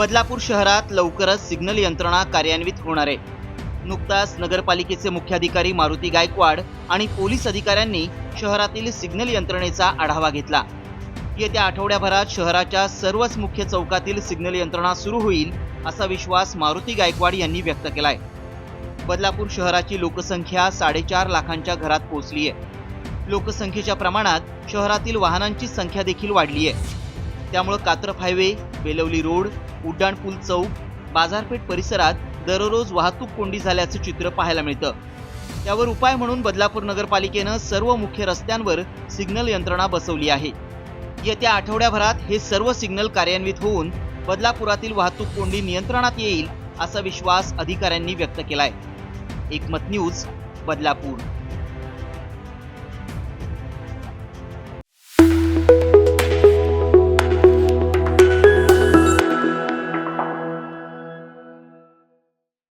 बदलापूर शहरात लवकरच सिग्नल यंत्रणा कार्यान्वित होणार आहे. नुकताच नगरपालिकेचे मुख्याधिकारी मारुती गायकवाड आणि पोलीस अधिकाऱ्यांनी शहरातील सिग्नल यंत्रणेचा आढावा घेतला. येत्या आठवड्याभरात शहराच्या सर्वच मुख्य चौकातील सिग्नल यंत्रणा सुरू होईल असा विश्वास मारुती गायकवाड यांनी व्यक्त केलाय. बदलापूर शहराची लोकसंख्या साडेचार लाखांच्या घरात पोहोचली आहे लोकसंख्येच्या प्रमाणात शहरातील वाहनांची संख्या देखील वाढली आहे त्यामुळं कात्रप हायवे बेलवली रोड उड्डाणपूल चौक बाजारपेठ परिसरात दररोज वाहतूक कोंडी झाल्याचं चित्र पाहायला मिळतं. त्यावर उपाय म्हणून बदलापूर नगरपालिकेनं सर्व मुख्य रस्त्यांवर सिग्नल यंत्रणा बसवली आहे. येत्या आठवड्याभरात हे सर्व सिग्नल कार्यान्वित होऊन बदलापुरातील वाहतूक कोंडी नियंत्रणात येईल असा विश्वास अधिकाऱ्यांनी व्यक्त केलाय. एकमत न्यूज बदलापूर.